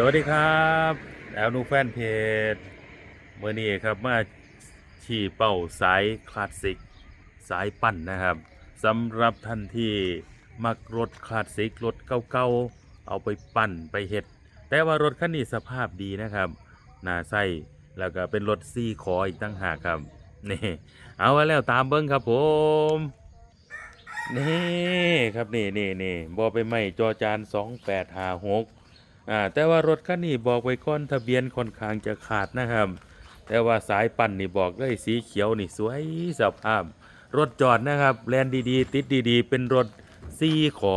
สวัสดีครับแอลนูแฟนเพจเมื่อนี้ครับมาขี่เป้าสายคลาสสิก สายปั่นนะครับสำหรับท่านที่มักรถคลาสสิกรถเก่าๆเอาไปปั่นไปเฮ็ด แต่ว่ารถคันนี้สภาพดีนะครับหน้าใสแล้วก็เป็นรถซี่คออีกตั้งหากครับนี่เอาไว้แล้วตามเบิ้งครับผมนี่ครับนี่นี่นี่บอไปไม่จอจานสองแปดหาหก อ่าแต่ว่ารถคันนี้บอกไว้ก่อนทะเบียนค่อนข้างจะขาดนะครับ แต่ว่าสายปั่นนี่บอกเลยสีเขียวนี่สวยสภาพรถจอดนะครับแลนดีๆ ติดดีๆ เป็นรถซีขอ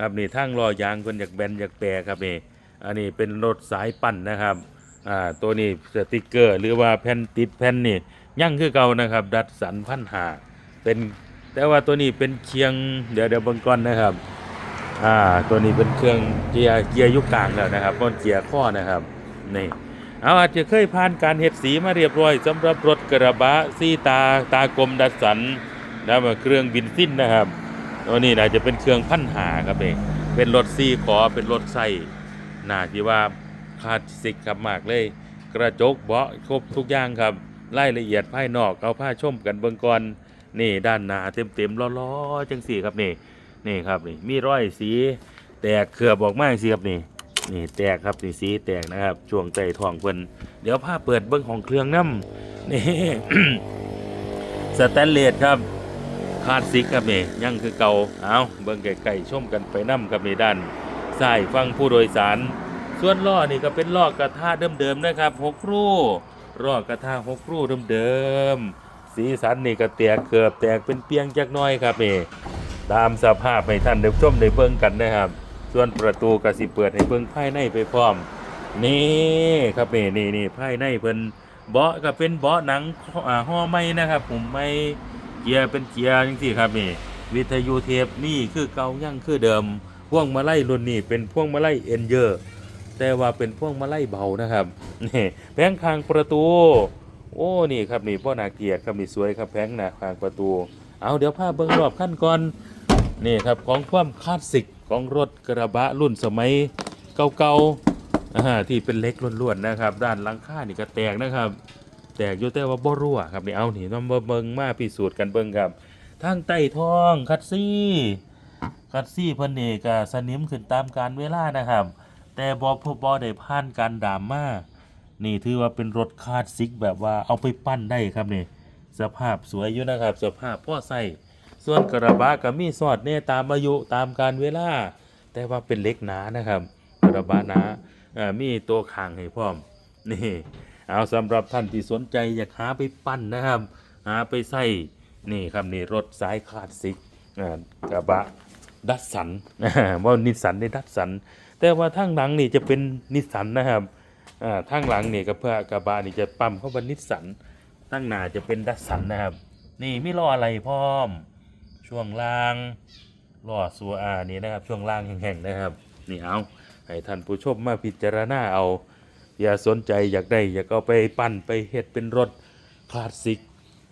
ครับนี่ทั้งล้อยางคนอยากแบนอยากแปรครับนี่อันนี้เป็นรถสายปั่นนะครับอ่าตัวนี้สติกเกอร์ หรือว่าแผ่นติดแผ่นนี่ยั่งคือเก่านะครับ ดัดสันพันหาเป็นแต่ว่าตัวนี้เป็นเคียงเดี๋ยวเดี๋ยวบิ่งก่อนนะครับ อ่าตัวนี้เป็นเครื่องเกียร์เกียร์ยุคกลางแล้วนะครับบนเกียร์ข้อนะครับนี่เอาอาจจะเคยผ่านการเฮ็ดสีมาเรียบร้อยสำหรับรถกระบะซีตาตากลมดัดสันแล้วมาเครื่องบินสิ้นนะครับตัวนี้น่าจะเป็นเครื่องพันหาครับเองเป็นรถซีขอเป็นรถไส้น่าที่ว่าคลาสสิกครับมากเลย กระจกเบาะครบทุกอย่างครับรายละเอียดภายนอกเอาผ้าชมกันเบิ่งก่อนนี่ด้านหน้าเต็มๆล้อๆจังสี่ครับนี่ นี่ครับนี่มีรอยสีแตกเขือบออกมาจังสี่ครับนี่นี่แตกครับนี่สีแตกนะครับ ช่วงใจท้องเพิ่นเดี๋ยวผ้าเปิดเบิ้งของเครื่องน้ำนี่สแตนเลสครับคาสสิกครับนี่ยังคือเก่าเอาเบิ้งไก่ๆชมกันไปน้ำครับนี่ด้านซ้ายฟังผู้โดยสาร ส่วนล้อนี่ก็เป็นล้อกระทะเดิมๆนะครับหกรูล้อกระทะหกรูเดิมๆสีสันนี่ก็แตกเกือบแตกเป็นเปียงจักน้อยครับนี่ ตามสภาพให้ท่านได้ชมได้เบิ่งกันนะครับ ส่วนประตูก็สิเปิดให้เบิ่งภายในไปพร้อม นี่ครับนี่นี่นี่ภายในเพิ่นเบาะก็เป็นเบาะหนังอ่าห่อไม้นะครับ ผมไม่เกียร์เป็นเกียร์จังซี่ครับนี่ วิทยุเทปนี่คือเก่ายังคือเดิมพ่วงมาลัยรุ่นนี้เป็นพ่วงมาลัยเอ็นเยอร์แต่ว่าเป็นพ่วงมาลัยเบานะครับนี่แผงคางประตู โอ้นี่ครับนี่พ่อนาเกียรติครับนี่สวยครับแผงหน้าคางประตู เอาเดี๋ยวพาพเบิ่งรอบขั้นก่อน นี่ครับของความคลาสสิกของรถกระบะรุ่นสมัยเก่าๆที่เป็นเล็กล้วนๆนะครับ ด้านหลังคานี่ก็แตกนะครับ แตกอยู่แต่ว่าบ่รั่วครับนี่เอานี่ต้องเบิ่งมาพิสูจน์กันเบิ่งครับทางใต้ท้องคัดซี่คัดซี่เพิ่นนี่ก็สนิมขึ้นตามการเวลานะครับ แต่บ่พบบ่ได้ผ่านการดามมานี่ถือว่าเป็นรถคลาสสิกแบบว่าเอาไปปั้นได้ครับนี่สภาพสวยอยู่นะครับ สภาพพ่อใส่ ส่วนกระบะก็มีสอดเนี่ยตามอายุตามการเวลา แต่ว่าเป็นเล็กหนานะครับ กระบะหนาอ่ามีตัวคางให้พร้อมนี่เอาสำหรับท่านที่สนใจอยากหาไปปั้นนะครับ หาไปใส่นี่ครับนี่รถสายคลาสสิกกระบะดัสสันว่านิสสันในดัสสัน แต่ว่าทางหลังนี่จะเป็นนิสสันนะครับอ่าทางหลังนี่กับเพื่อกระบะนี่จะปั๊มเข้าบนนิสสันทางหน้าจะเป็นดัสสันนะครับ นี่ไม่รออะไรพร้อม ช่วงล่างล่อสัวอานี่นะครับ ช่วงล่างแห้งๆนะครับ นี่เอาให้ท่านผู้ชมมาพิจารณาเอา อย่าสนใจอยากได้ อยากเอาไปปั้นไปเฮ็ดเป็นรถคลาสสิก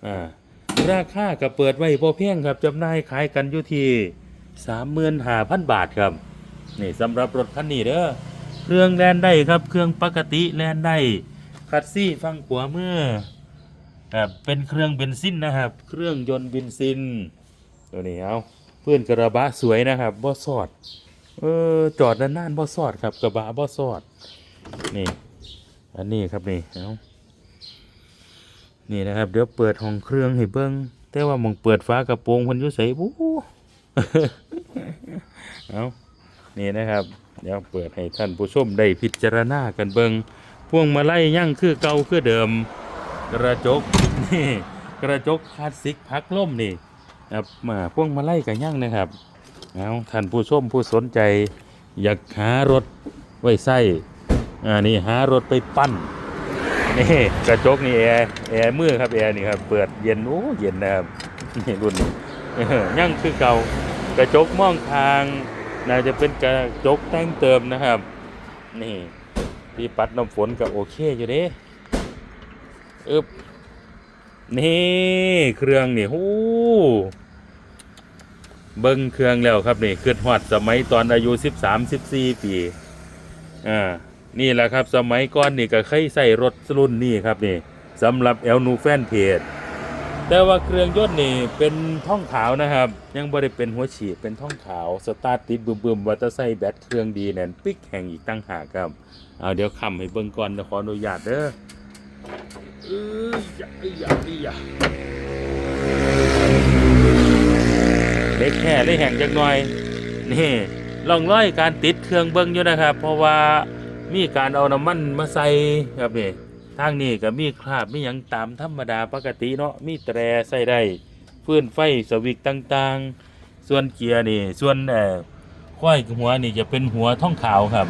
อ่าราคาก็เปิดไว้พอเพียงครับจำหน่ายขายกันอยู่ที่35,000บาทครับนี่สำหรับรถคันนี้เด้อเครื่องแลนได้ครับ เครื่องปกติแลนได้คัดซี่ฟังขวามือครับเป็นเครื่องเบนซินนะครับ เครื่องยนต์เบนซิน ตัวนี้เอาเพื่อนกระบะสวยนะครับบ่สอด เออจอดนานๆบ่สอดครับกระบะบ่สอด นี่ อันนี้ครับนี่เอานี่นะครับ เดี๋ยวเปิดห้องเครื่องให้เบิ้งแต่ว่ามองเปิดฟ้ากระโปรงเพันยุใส่บู๊เอานี่นะครับเดี๋ยวเปิดให้ท่านผู้ชมได้พิจารณากันเบิ้งพวงมาลัยยั่งคือเก่าคือเดิม กระจกนี่กระจกคลาสสิกพักล่มนี่ ครับมาพวงมาไล่กันย่างนะครับเอาท่านผู้ชมผู้สนใจ อยากหารถไว้ใส่อ่านี่หารถไปปั้นนี่กระจกนี่แอร์แอร์มือครับแอร์นี่ครับเปิดเย็นโอ้เย็นนะครับนี่รุ่นย่างคือเก่ากระจกมองทางน่าจะเป็นกระจกแต่งเติมนะครับ นี่ที่ปัดน้ำฝนก็โอเคอยู่เด้อึบนี่เครื่องนี่หู เบิ้งเครื่องแล้วครับนี่เกิดฮอดสมัยตอนอายุ13 14ปีอ่านี่แหละครับ สมัยก่อนนี่ก็เคยใส่รถรุ่นนี้ครับนี่สำหรับเอลนูแฟนเพจแต่ว่าเครื่องยนต์นี่เป็นท่องขาวนะครับ ยังบ่ได้เป็นหัวฉีดเป็นท่องขาว สตาร์ทติดบึมๆว่าจะใส่แบตเครื่องดีแน่นปิกแห่งอีกตั้งหากครับเอาเดี๋ยวคำให้เบิ่งก่อนเดี๋ยวขออนุญาตเด้อเอ้ยอย่าเอ้ยอย่าเอ้ยอย่า เล็กแค่ได้แห่งจักหน่อยนี่ลองร้อยการติดเครื่องเบิ้งอยู่นะครับ เพราะว่ามีการเอาน้ำมันมาใส่ครับนี่ทางนี้ก็มีคราบมีหยังตามธรรมดาปกติเนาะมีแตรใส่ได้ฟื้นไฟสวิกต่างๆ ส่วนเกียร์นี่ ส่วนเอ่อควายหัวนี่จะเป็นหัวท่องขาวครับ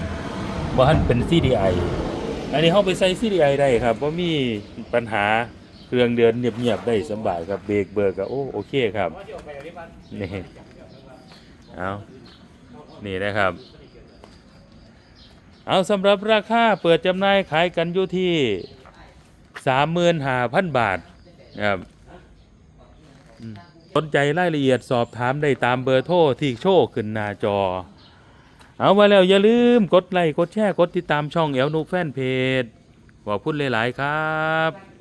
บ่ทันเป็น CDI อันนี้เฮาไปใส่ CDI ได้ครับบ่มีปัญหา เครื่องเดินเงียบๆได้สบายครับเบรกเบิกก็โอ้โอเคครับนี่เอานี่นะครับเอาสำหรับราคาเปิดจำหน่ายขายกันอยู่ที่สามหมื่นห้าพันบาทครับสนใจรายละเอียดสอบถามได้ตามเบอร์โทรที่โชว์ขึ้นหน้าจอ เอามาแล้วอย่าลืมกดไลค์กดแชร์กดติดตามช่องเอลนูแฟนเพจขอบคุณหลาย ๆ ครับ